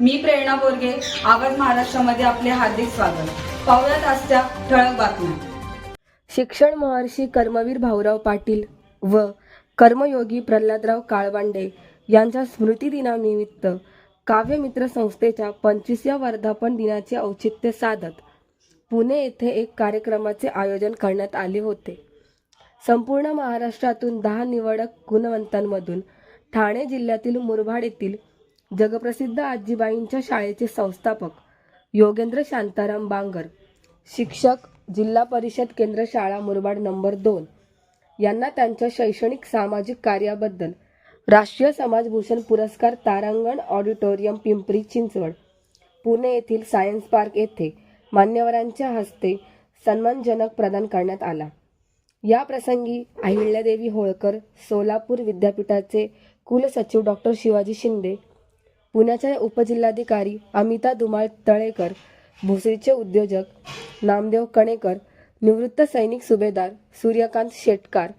मी प्रेरणा बोरगे आवाज महाराष्ट्रामध्ये आपले हार्दिक स्वागत. पाहुयात आजच्या ठळक बातम्या. शिक्षण महर्षी कर्मवीर भाऊराव पाटील व कर्मयोगी प्रल्हादराव काळवांडे यांच्या स्मृतिदिनानिमित्त काव्यमित्र संस्थेच्या पंचवीसव्या वर्धापन दिनाचे औचित्य साधत पुणे येथे एक कार्यक्रमाचे आयोजन करण्यात आले होते. संपूर्ण महाराष्ट्रातून दहा निवडक गुणवंतांमधून ठाणे जिल्ह्यातील मुरबाड येथील जगप्रसिद्ध आजीबाईंच्या शाळेचे संस्थापक योगेंद्र शांताराम बांगर शिक्षक जिल्हा परिषद केंद्र शाळा मुरबाड नंबर दोन. यांना त्यांच्या शैक्षणिक सामाजिक कार्याबद्दल राष्ट्रीय समाजभूषण पुरस्कार तारांगण ऑडिटोरियम पिंपरी चिंचवड पुणे येथील सायन्स पार्क येथे मान्यवरांच्या हस्ते सन्मानजनक प्रदान करण्यात आला. या प्रसंगी अहिल्यादेवी होळकर सोलापूर विद्यापीठाचे कुलसचिव डॉक्टर शिवाजी शिंदे पुण्याच्या उपजिल्हाधिकारी अमिता धुमाळ तळेकर भोसरीचे उद्योजक नामदेव कणेकर निवृत्त सैनिक सुभेदार सूर्यकांत शेटकार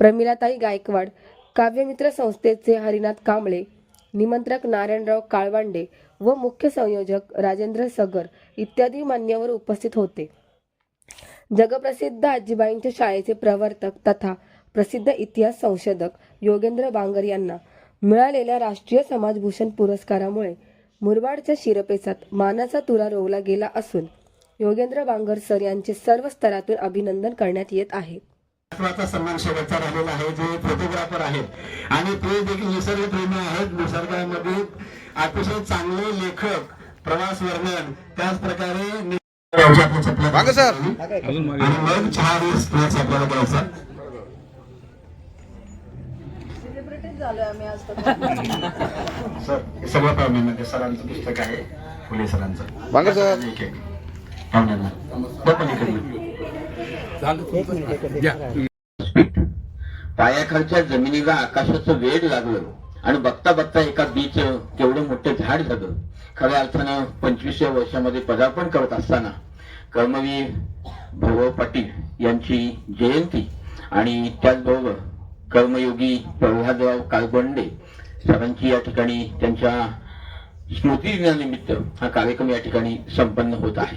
प्रमिलाताई गायकवाड काव्यमित्र संस्थेचे हरिनाथ कांबळे निमंत्रक नारायणराव काळवांडे व मुख्य संयोजक राजेंद्र सगर इत्यादी मान्यवर उपस्थित होते. जगप्रसिद्ध आजीबाईंच्या शाळेचे प्रवर्तक तथा प्रसिद्ध इतिहास संशोधक योगेंद्र बांगर यांना मिळालेल्या राष्ट्रीय समाजभूषण पुरस्कारामुळे मुरबाडच्या शिरपेचात मानाचा तुरा रोवला गेला असून योगेंद्र बांगर सर यांचे सर्व स्तरातून अभिनंदन करण्यात येत आहे. महत्त्वाचा सन्मान शेवटचा राहिलेला आहे. जे फोटोग्राफर आहेत आणि ते देखील निसर्गप्रेमी आहेत. निसर्गामध्ये अतिशय चांगले लेखक प्रवास वर्णन त्याच प्रकारे मागं सर. आणि मग चहा वीस आपल्याला द्यायचा. सर हे सगळं पाहुण्यांना सरांचं पुस्तक आहे फुले सरांचं. मागं सर. एक एक. पाहुण्यांना बरं पण इकडनं. पायाखालच्या जमिनीला आकाशाचं वेग लागलं आणि बघता बघता एका बीच केवढं मोठं झाड झालं. खऱ्या अर्थानं पंचवीसव्या वर्षामध्ये पदार्पण करत असताना कर्मवीर भाऊ पाटील यांची जयंती आणि त्याचबरोबर कर्मयोगी प्रल्हादराव काळगोंडे सरांची या ठिकाणी त्यांच्या स्मृतीदिनानिमित्त हा कार्यक्रम या ठिकाणी संपन्न होत आहे.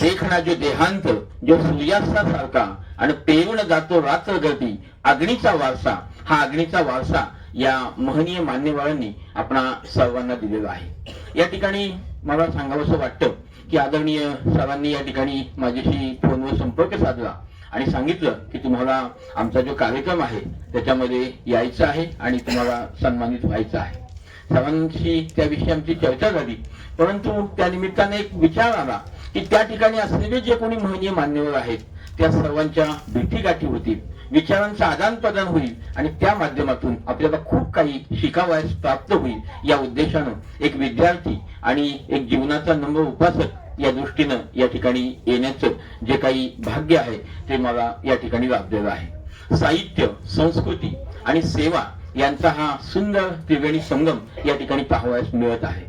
देखना जो देहांत जो सूर्यास्तासारखा आणि पेरून जातो रात्र गर्दी अग्नीचा वारसा हा अग्नीचा वारसा या महनीय मान्यवरांनी आपणा सर्वांना दिलेला आहे. या ठिकाणी मला सांगावंसं वाटतं की आदरणीय सरांनी या ठिकाणी माझ्याशी फोनवर संपर्क साधला. आणि सांगितलं की तुम्हाला आमचा जो कार्यक्रम आहे त्याच्यामध्ये यायचं आहे आणि तुम्हाला सन्मानित व्हायचं आहे. सर्वांशी त्याविषयी आमची चर्चा झाली. परंतु त्या निमित्ताने एक विचार आला की त्या ठिकाणी असलेले जे कोणी महनीय मान्यवर आहेत त्या सर्वांच्या भेटीगाठी होतील विचारांचं आदान प्रदान होईल आणि त्या माध्यमातून आपल्याला खूप काही शिकावयास प्राप्त होईल या उद्देशानं एक विद्यार्थी आणि एक जीवनाचा नम्र उपासक या दृष्टीनं या ठिकाणी येण्याचं जे काही भाग्य आहे ते मला या ठिकाणी लाभलेलं आहे. साहित्य संस्कृती आणि सेवा यांचा हा सुंदर त्रिवेणी संगम या ठिकाणी पाहावयास मिळत आहे.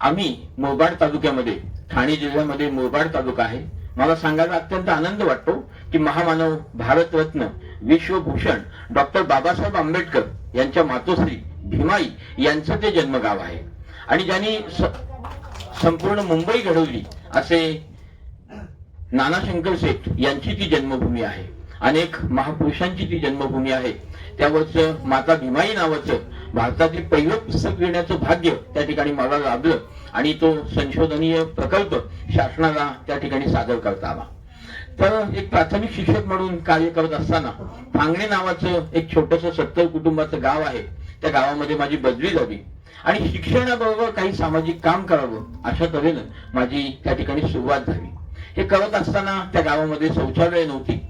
आम्ही मोबाड तालुक्यामध्ये ठाणे जिल्ह्यामध्ये मोबाड तालुका आहे. मला सांगायला अत्यंत आनंद वाटतो की महामानव भारतरत्न विश्वभूषण डॉक्टर बाबासाहेब आंबेडकर यांच्या मातोश्री भीमाई यांचं ते जन्मगाव आहे. आणि ज्यांनी संपूर्ण मुंबई घडवली असे नाना शंकर शेठ यांची ती जन्मभूमी आहे. अनेक महापुरुषांची ती जन्मभूमी आहे. त्यावरच माता भीमाई नावाचं भारतातील पहिलं पुस्तक लिहिण्याचं भाग्य त्या ठिकाणी मला लाभलं आणि तो संशोधनीय प्रकल्प शासनाला त्या ठिकाणी सादर करता आला. तर एक प्राथमिक शिक्षक म्हणून कार्य करत असताना फांगणे नावाचं एक छोटस सत्तर कुटुंबाचं गाव आहे. त्या गावामध्ये माझी बदली झाली. आणि शिक्षणाबरोबर काही सामाजिक काम करावं अशा तऱ्हेनं माझी त्या ठिकाणी सुरुवात झाली. हे करत असताना त्या गावामध्ये शौचालय नव्हती.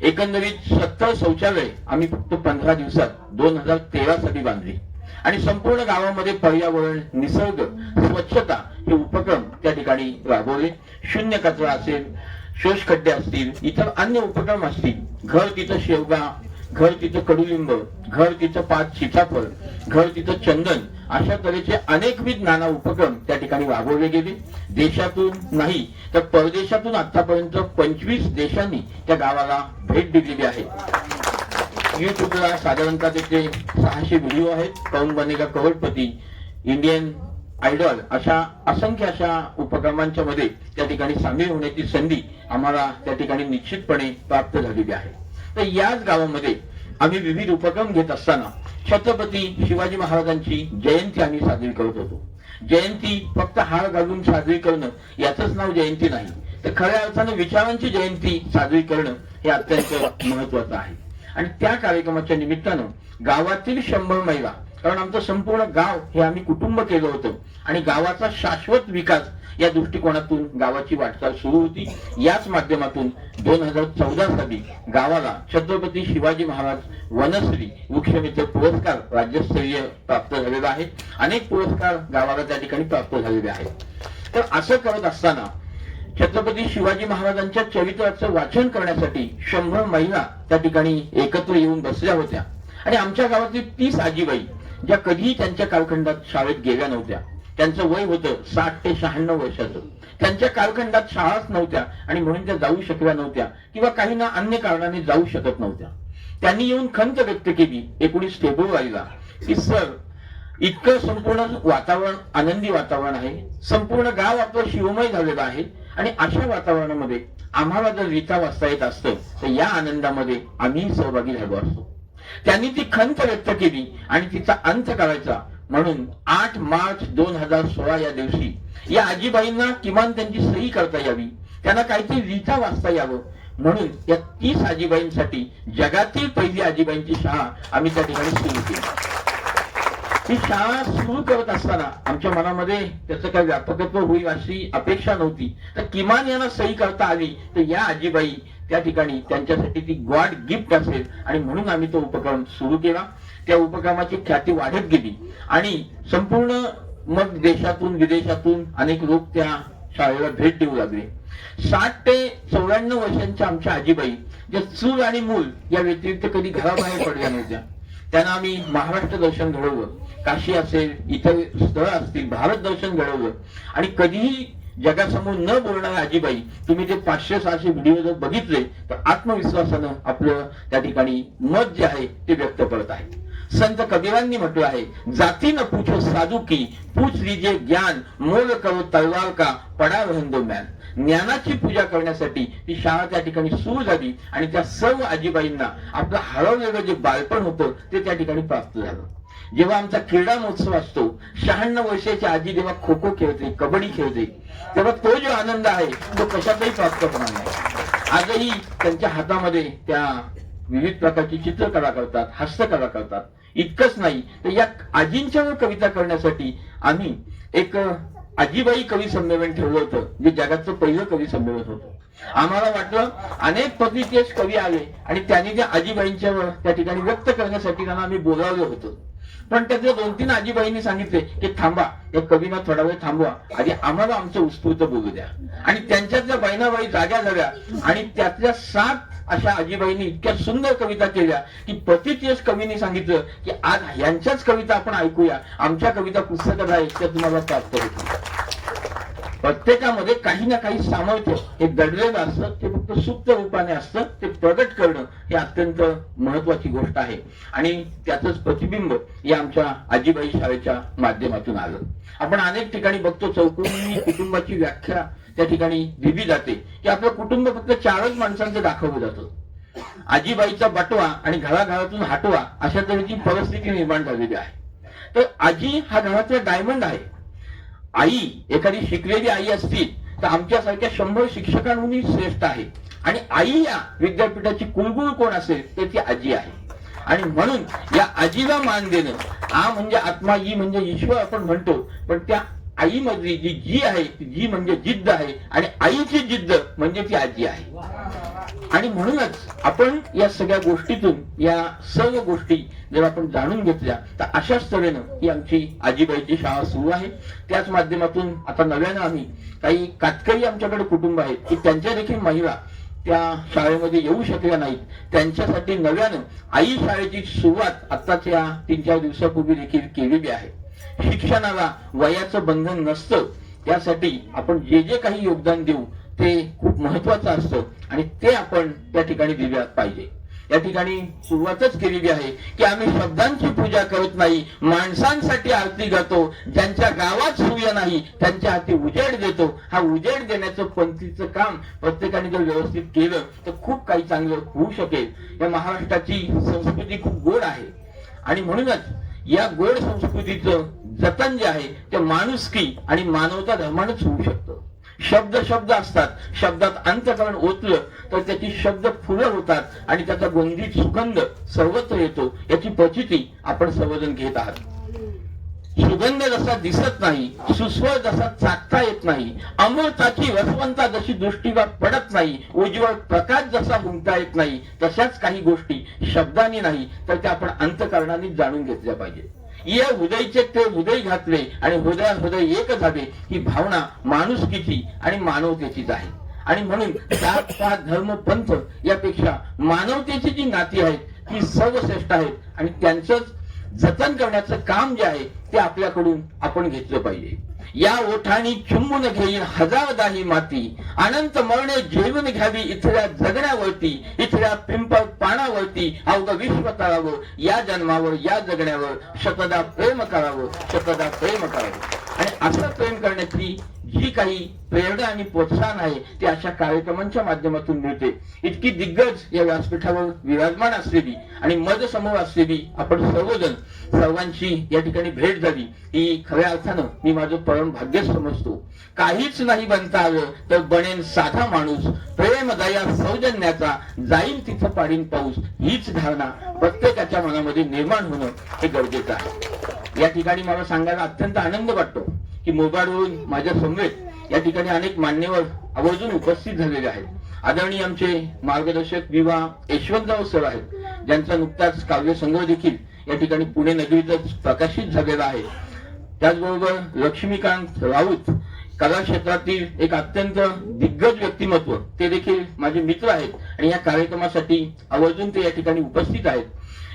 एकंदरीत सत्तर शौचालय आम्ही फक्त पंधरा दिवसात दोन हजार तेरा साली बांधली. आणि संपूर्ण गावामध्ये पर्यावरण निसर्ग स्वच्छता हे उपक्रम त्या ठिकाणी राबवले. शून्य कचरा असेल शोषखड्डे असतील इतर अन्य उपक्रम असतील घर तिथं शेवगा घर तिथं कडुलिंब घर तिथं पाच सीताफळ घर तिथं चंदन अशा तऱ्हेचे अनेकविध नाना उपक्रम त्या ठिकाणी राबवले गेले. देशातून नाही तर परदेशातून आतापर्यंत पंचवीस देशांनी त्या गावाला भेट दिलेली आहे. युट्यूबला साधारणतः तिथे सहाशे व्हिडिओ आहेत. कौन बनेगा करोडपती इंडियन आयडॉल अशा असंख्य अशा उपक्रमांच्या मध्ये त्या ठिकाणी सामील होण्याची संधी आम्हाला त्या ठिकाणी निश्चितपणे प्राप्त झालेली आहे. तर याच गावामध्ये आम्ही विविध उपक्रम घेत असताना छत्रपती शिवाजी महाराजांची जयंती आम्ही साजरी करत होतो. जयंती फक्त हार घालून साजरी करणं याचंच नाव जयंती नाही. तर खऱ्या अर्थानं विचारांची जयंती साजरी करणं हे अत्यंत महत्वाचं आहे. आणि त्या कार्यक्रमाच्या निमित्तानं गावातील शंभर महिला कारण आमचं संपूर्ण गाव हे आम्ही कुटुंब केलं होतं. आणि गावाचा शाश्वत विकास या दृष्टिकोनातून गावाची वाटचाल सुरू होती. याच माध्यमातून दोन हजार चौदा साली गावाला छत्रपती शिवाजी महाराज वनश्री वृक्षमित्र पुरस्कार राज्यस्तरीय प्राप्त झालेला आहे. अनेक पुरस्कार गावाला त्या ठिकाणी प्राप्त झालेले आहेत. तर असं करत असताना छत्रपती शिवाजी महाराजांच्या चरित्राचं वाचन करण्यासाठी शंभर महिला त्या ठिकाणी एकत्र येऊन बसल्या होत्या. आणि आमच्या गावातील तीस आजीबाई ज्या कधीही त्यांच्या कालखंडात शाळेत गेल्या नव्हत्या त्यांचं वय होतं साठ ते शहाण्णव वर्षाचं. त्यांच्या कालखंडात शाळाच नव्हत्या आणि म्हणून त्या जाऊ शकल्या नव्हत्या किंवा काही ना अन्य कारणाने जाऊ शकत नव्हत्या. त्यांनी येऊन खंत व्यक्त केली एकोणीस फेब्रुवारीला की सर इतकं संपूर्ण वातावरण आनंदी वातावरण आहे. संपूर्ण गाव आपलं शिवमय झालेलं आहे आणि अशा वातावरणामध्ये आम्हाला जर रीता वाचता येत असतं तर या आनंदामध्ये आम्ही सहभागी झालो असतो. त्यांनी ती खंत व्यक्त केली आणि तिचा अंत करायचा. म्हणून आठ मार्च दोन हजार सोळा या दिवशी या आजीबाईंना किमान त्यांची सही करता यावी. त्यांना काहीतरी रीता वाचता यावं. म्हणून या तीस आजीबाईंसाठी जगातील पहिली आजीबाईंची शाळा आम्ही त्या ठिकाणी सुरू केली. ही शाळा सुरू करत असताना आमच्या मनामध्ये त्याचं काही व्यापकत्व होईल अशी अपेक्षा नव्हती. तर किमान यांना सही करता आली. तर या आजीबाई त्या ठिकाणी त्यांच्यासाठी ती गॉड गिफ्ट असेल आणि म्हणून आम्ही तो उपक्रम सुरू केला. त्या उपक्रमाची ख्याती वाढत गेली आणि संपूर्ण मग देशातून विदेशातून अनेक लोक त्या शाळेला भेट देऊ लागले. साठ ते चौऱ्याण्णव वर्षांच्या आमच्या आजीबाई ज्या चूल आणि मूल या व्यतिरिक्त कधी घराबाहेर पडल्या नव्हत्या. त्यांना आम्ही महाराष्ट्र दर्शन घडवलं. काशी असेल इतर स्थळ असतील भारत दर्शन घडवलं. आणि कधीही जगासमोर न बोलणारा आजीबाई तुम्ही ते पाचशे सहाशे व्हिडिओ जर बघितले तर आत्मविश्वासानं आपलं त्या ठिकाणी मत जे आहे ते व्यक्त करत आहे संत कबीरांनी म्हटलं आहे जाती न पूछो साधू की पूछ लीजिए ज्ञान मोल करो तलवार का पडा रहंदो मॅन. ज्ञानाची पूजा करण्यासाठी ती शाळा त्या ठिकाणी सुरू झाली आणि त्या सर्व आजीबाईंना आपलं हरवलेलं जे बालपण होतं ते त्या ठिकाणी प्राप्त झालं. जेव्हा आमचा क्रीडा महोत्सव असतो शहाण्णव वर्षाची आजी जेव्हा खो खो खेळते कबड्डी खेळते तेव्हा तो जो आनंद आहे तो कशातही प्राप्त होणार नाही. आजही त्यांच्या हातामध्ये त्या विविध प्रकारची चित्रकला करतात हस्तकला करतात. इतकंच नाही तर या आजींच्यावर कविता करण्यासाठी आम्ही एक आजीबाई कवी संमेलन ठेवलं होतं जे जगातचं पहिलं कवी संमेलन होतं. आम्हाला वाटलं अनेक पद्धतीचे कवी आले आणि त्यांनी त्या आजीबाईंच्यावर त्या ठिकाणी व्यक्त करण्यासाठी त्यांना आम्ही बोलावलं होतं. पण त्यातल्या दोन तीन आजीबाईंनी सांगितले की थांबा या कवीना थोडा वेळ थांबवा. आधी आम्हाला आमचं उत्स्फूर्त बोलू द्या. आणि त्यांच्यातल्या बहिणाबाई जाग्या झाल्या. आणि त्यातल्या सात अशा आजीबाईंनी इतक्या सुंदर कविता केल्या की प्रतितेज कवींनी सांगितलं की आज यांच्याच कविता आपण ऐकूया. आमच्या कविता पुस्तकात आहे त्या तुम्हाला प्राप्त होतील. प्रत्येकामध्ये काही ना काही सामर्थ्य. हे दडलेलं असतं ते फक्त सुप्त रूपाने असतं ते प्रगट करणं हे अत्यंत महत्वाची गोष्ट आहे. आणि त्याचंच प्रतिबिंब या आमच्या आजीबाई शाळेच्या माध्यमातून आलं. आपण अनेक ठिकाणी बघतो चौकोनी कुटुंबाची व्याख्या त्या ठिकाणी दिली जाते. की आपलं कुटुंब फक्त चारच माणसांचं दाखवलं जातं. आजीबाईचा बटवा आणि घराघरातून हटवा अशा तऱ्हेची परिस्थिती निर्माण झालेली आहे. तर आजी हा घरातला डायमंड आहे. आई एखादी शिकलेली आई असती तर आमच्यासारख्या शंभर शिक्षकांहूनही श्रेष्ठ आहे. आणि आई या विद्यापीठाची कुलगुरू कोण असेल तर ती आजी आहे. आणि म्हणून या आजीला मान देणं आ म्हणजे आत्मा ई म्हणजे ईश्वर आपण म्हणतो पण त्या आई मधली जी जी आहे ती जी म्हणजे जिद्द आहे आणि आईची जिद्द म्हणजे ती आजी आहे. आणि म्हणूनच आपण या सगळ्या गोष्टीतून या सर्व गोष्टी जर आपण जाणून घेतल्या तर अशाच तऱ्हेनं ही आमची आजीबाईची शाळा सुरू आहे. त्याच माध्यमातून आता नव्यानं आम्ही काही कातकरी आमच्याकडे कुटुंब आहेत की त्यांच्या देखील महिला त्या शाळेमध्ये येऊ शकल्या नाहीत. त्यांच्यासाठी नव्यानं आई शाळेची सुरुवात आत्ताच्या तीन चार दिवसापूर्वी देखील केलेली आहे. शिक्षणाला वयाचं बंधन नसतं त्यासाठी आपण जे जे काही योगदान देऊ ते खूप महत्वाचं असतं. आणि ते आपण त्या ठिकाणी दिल्या पाहिजे. या ठिकाणी सुरुवातच केलेली आहे की आम्ही शब्दांची पूजा करत नाही माणसांसाठी आरती गातो ज्यांच्या गावात सूर्य नाही त्यांच्या हाती उजेड देतो. हा उजेड देण्याचं पंथीचं काम प्रत्येकाने जर व्यवस्थित केलं तर खूप काही चांगलं होऊ शकेल. या महाराष्ट्राची संस्कृती खूप गोड आहे. आणि म्हणूनच या गोड संस्कृतीचं जतन जे आहे ते माणुसकी आणि मानवता धर्मानच होऊ शकतं. शब्द शब्द असतात. शब्दात अंतकरण ओतलं तर त्याची शब्द फुलं होतात आणि त्याचा गोंधीत सुगंध सर्वत्र येतो. याची प्रचिती आपण सर्वजण घेत आहात. सुगंध जसा दिसत नाही सुस्वर जसा चाकता येत नाही अमृताची वसवंता जशी दृष्टीवर पडत नाही उज्ज्वल प्रकाश जसा उमटा येत नाही तशाच काही गोष्टी शब्दाने नाही तर त्या आपण अंतकरणाने जाणून घेतल्या पाहिजे या हृदयचे ते हृदय घातले आणि हृदया हृदय एक झाले ही भावना माणुसकीची आणि मानवतेचीच आहे. आणि म्हणून जात पात धर्म पंथ यापेक्षा मानवतेची जी नाती आहेत ती सर्वश्रेष्ठ आहेत. आणि त्यांचंच जतन करण्याचं काम जे आहे ते आपल्याकडून आपण घेतलं पाहिजे. या ओठानी चुंबून घेईन हजार दाही माती. अनंत मरणे जेवून घ्यावी इथल्या जगण्यावरती इथल्या पिंपळ पानावरती. अवघ विश्व करावं या जन्मावर या जगण्यावर. शतदा प्रेम करावं शतदा प्रेम करावं. आणि असं प्रेम करण्याची जी काही प्रेरणा आणि प्रोत्साहन आहे ते अशा कार्यक्रमांच्या माध्यमातून मिळते. इतकी दिग्गज या व्यासपीठावर विराजमान असलेली आणि मद समोर असलेली आपण सर्वजण सर्वांची या ठिकाणी भेट झाली. ही खऱ्या अर्थानं मी माझं परम भाग्य समजतो. काहीच नाही बनता आलं तर बनेन साधा माणूस. प्रेम दया सौजन्याचा जाईल तिथं पाडीन पाऊस. हीच धारणा प्रत्येकाच्या मनामध्ये निर्माण होणं हे गरजेचं आहे. या ठिकाणी मला सांगायला अत्यंत आनंद वाटतो. की मोबाईलवरून माझ्या समवेत या ठिकाणी अनेक मान्यवर आवर्जून उपस्थित झालेले आहेत. आदरणीय आमचे मार्गदर्शक विवा यशवंतराव सर आहेत. ज्यांचा नुकताच काव्यसंग्रह देखील या ठिकाणी पुणे नगरीतच प्रकाशित झालेला आहे. त्याचबरोबर लक्ष्मीकांत राऊत कला क्षेत्रातील एक अत्यंत दिग्गज व्यक्तिमत्व. ते देखील माझे मित्र आहेत आणि या कार्यक्रमासाठी आवर्जून ते या ठिकाणी उपस्थित आहेत.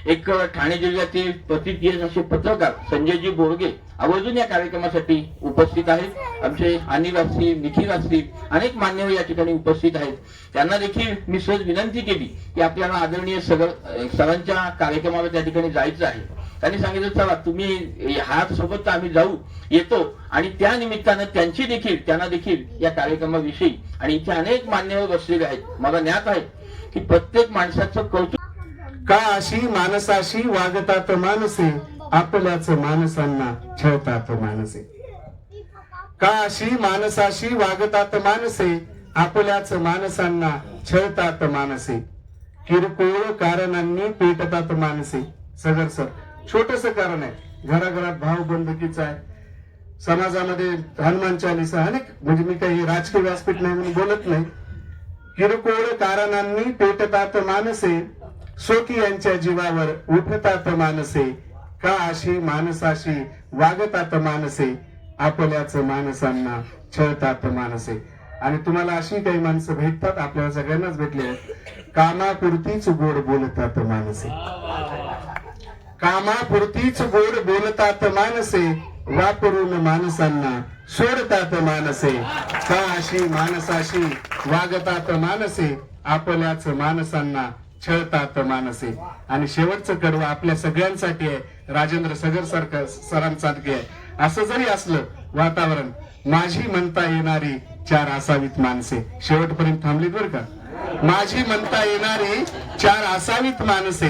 एक ठाणे जिल्ह्यातील प्रतिज्ञ असे पत्रकार संजयजी बोरगे आवर्जून या कार्यक्रमासाठी उपस्थित आहेत. आमचे अनिल असतील निखिल असतील अनेक मान्यवर या ठिकाणी उपस्थित आहेत. त्यांना देखील मी सहज विनंती केली की आपल्याला आदरणीय सगळ सरांच्या कार्यक्रमाला त्या ठिकाणी जायचं आहे. त्यांनी सांगितलं चला तुम्ही हात सोबत तर आम्ही जाऊ येतो आणि त्या निमित्तानं त्यांची देखील त्यांना देखील या कार्यक्रमाविषयी आणि इथे अनेक मान्यवर बसलेले आहेत. मला ज्ञात आहे की प्रत्येक माणसाचं कौतुक का अशी माणसाशी वागतात माणसे आपल्याच माणसांना छळतात माणसे. का अशी माणसाशी वागतात माणसे आपल्याच माणसांना छळतात माणसे. किरकोळ कारणांनी पेटतात माणसे. सगर सर छोटस कारण आहे. घराघरात भाव बंदकीचा आहे. समाजामध्ये हनुमान चालीसा अनेक म्हणजे मी काही राजकीय व्यासपीठ नाही म्हणून बोलत नाही. किरकोळ कारणांनी पेटतात माणसे सोकी यांच्या जीवावर उठतात मानसे का अशी माणसाशी वागतात मानसे आपल्याच माणसांना छळतात मानसे आणि तुम्हाला अशी काही माणसं भेटतात आपल्याला सगळ्यांनाच भेटले कामापुरतीच गोड बोलतात माणसे. कामापुरतीच गोड बोलतात माणसे वापरून माणसांना सोडतात माणसे. का अशी माणसाशी वागतात माणसे? आपल्याच माणसांना छळतात माणसे आणि शेवटचं कडवं आपल्या सगळ्यांसाठी आहे. राजेंद्र सगर सारखं सरांसारखे आहे असं जरी असलं वातावरण माझी म्हणता येणारी चार असावीत माणसे. शेवटपर्यंत थांबलीत बरं का? माझी म्हणता येणारी चार असावीत माणसे.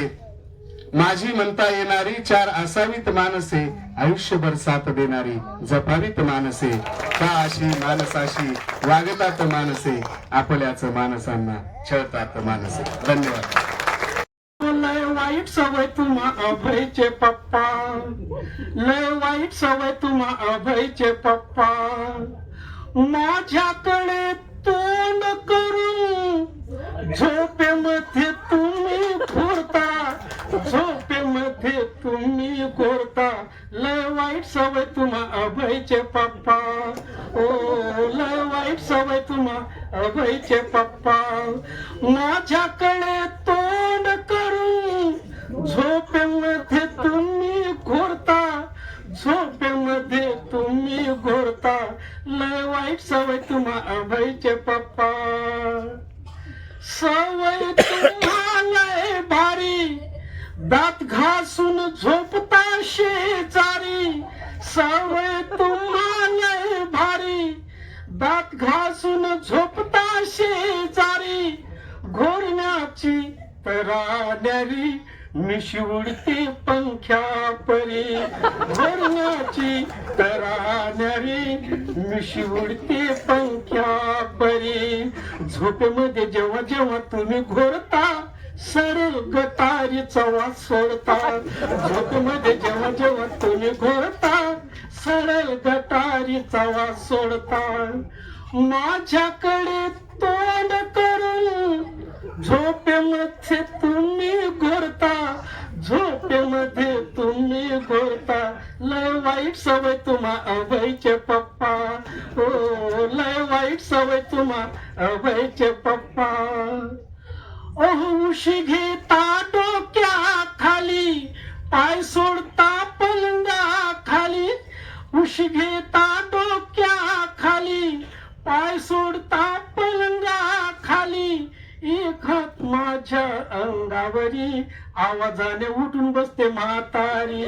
माझी म्हणता येणारी चार असावीत माणसे. आयुष्यभर साथ देणारी जपावीत माणसे. का अशी माणसाशी वागतात माणसे? आपल्याच माणसांना छळतात माणसे. धन्यवाद. लय वाईट सवय तुम्हा अभयचे पप्पा. लय वाईट सवय तुम्हा अभयचे पप्पा. माझ्याकडे तोंड करून झोपेमध्ये तुम्ही घोरता झोपेमध्ये तुम्ही घोरता लय वाईट सवय तुम्हा अभयचे पप्पा. अभयचे पप्पा. माझ्याकडे तोंड करून झोपेमध्ये तुम्ही घोरता. झोपेमध्ये तुम्ही घोरता. लय वाईट सवय तुम्हा अभयचे पप्पा. सवय तुम्हाला भारी. दात घासून झोपता शेजारी. सवय तुम्हाला भारी. दात घासून झोप शेजारी घोरण्याची तराण्यारी मिशी उडते पंख्या परी. घोरण्याची तराण्यारी मिशी उडते पंख्या परी. झोपेमध्ये जेव्हा जेव्हा तुम्ही घोरता सरळ गतारीचा वास सोडता. झोपेमध्ये जेव्हा जेव्हा तुम्ही घोरता सरळ गटारीचा वास सोडता. माझ्याकडे झोपेमध्ये तुम्ही घोरता झोपेमध्ये तुम्ही घोरता लय वाईट सवय तुम्हा अभयचे पप्पा. ओ लय वाईट सवय तुम्हा अभयचे पप्पा. ओह घेता डोक्या खाली पाय सोडता पलंगा खाली उशी घेता डोक्या खाली पाय सोडता पलंगा खाली एक हात माझ्या अंगावरी आवाजाने उठून बसते म्हातारी.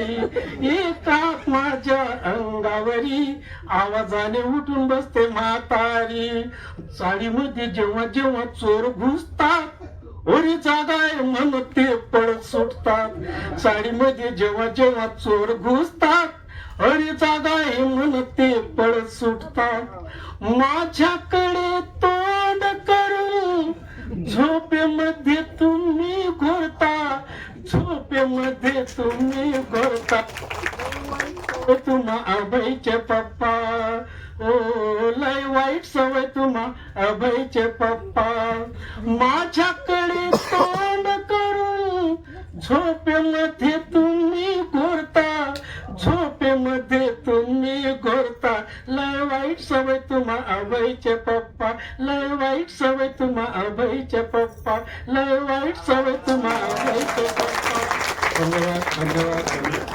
एक हात माझ्या अंगावरी आवाजाने उठून बसते म्हातारी. चाळीमध्ये जेव्हा जेव्हा चोर घुसतात ओरी जागाय आहे म्हणून ते पडत सुटतात. साडीमध्ये जेव्हा जेव्हा चोर घुसतात अरे जागा आहे म्हणून ते पळत सुटतात. माझ्याकडे तोंड करून झोपेमध्ये तुम्ही घोरता झोपेमध्ये तुम्ही घोरता. ओ तुम्हा अभयचे पप्पा. ओ लय वाईट सवय तुम्हा अभयचे पप्पा. माझ्याकडे तोंड करून झोपेमध्ये तुम्ही घोरता झोपेमध्ये तुम्ही घोरता. लय वाईट सवय तुम्हा अभयचे पप्पा. लय वाईट सवय तुम्हा अभयचे पप्पा लय वाईट सवय तुम्हा अभयचे पप्पा धन्यवाद धन्यवाद धन्यवाद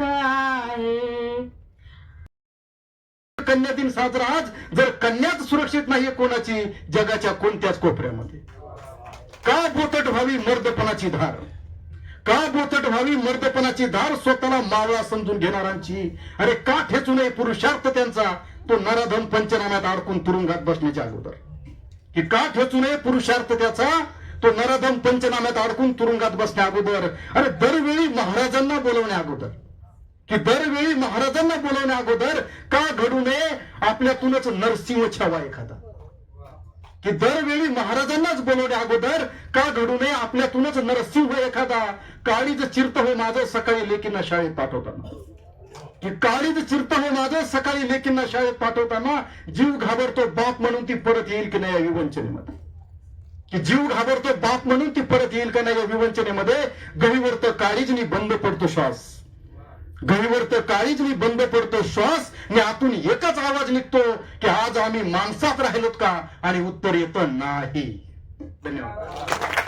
लेख आहे कन्या दिन साजरा आज जर कन्याच सुरक्षित नाहीये कोणाची जगाच्या कोणत्याच कोपऱ्यामध्ये. का बोतट व्हावी मर्दपणाची धार? का बोतट व्हावी मर्दपणाची धार स्वतःला मावळा समजून घेणारांची अरे का ठेचू नये पुरुषार्थ त्यांचा? तो नराधम पंचनाम्यात अडकून तुरुंगात बसण्याच्या अगोदर. की का ठेचू नये पुरुषार्थ त्याचा? तो नराधम पंचनाम्यात अडकून तुरुंगात बसण्या अगोदर. अरे दरवेळी महाराजांना बोलवण्या अगोदर. की दरवेळी महाराजांना बोलवण्या अगोदर का घडू नये? आपल्यातूनच नरसिंह छावा एखादा. की दरवेळी महाराजांनाच बोलवण्या अगोदर का घडू नये? आपल्यातूनच नरसिंह एखादा. काळीज चिरत हो माझं सकाळी लेकींना शाळेत पाठवताना. की काळीज चिरत हो माझं सकाळी लेकींना शाळेत पाठवताना जीव घाबरतो बाप म्हणून ती परत येईल की नाही या विवंचनेमध्ये? की जीव घाबरतो बाप म्हणून ती परत येईल का नाही या विवंचनेमध्ये? गहीवर काळीजनी बंद पडतो श्वास. गहीवर तर काळीजनी बंद पडतो श्वास आणि आतून एकच आवाज निघतो की आज आम्ही माणसात राहिलोत का? आणि उत्तर येतं नाही. धन्यवाद.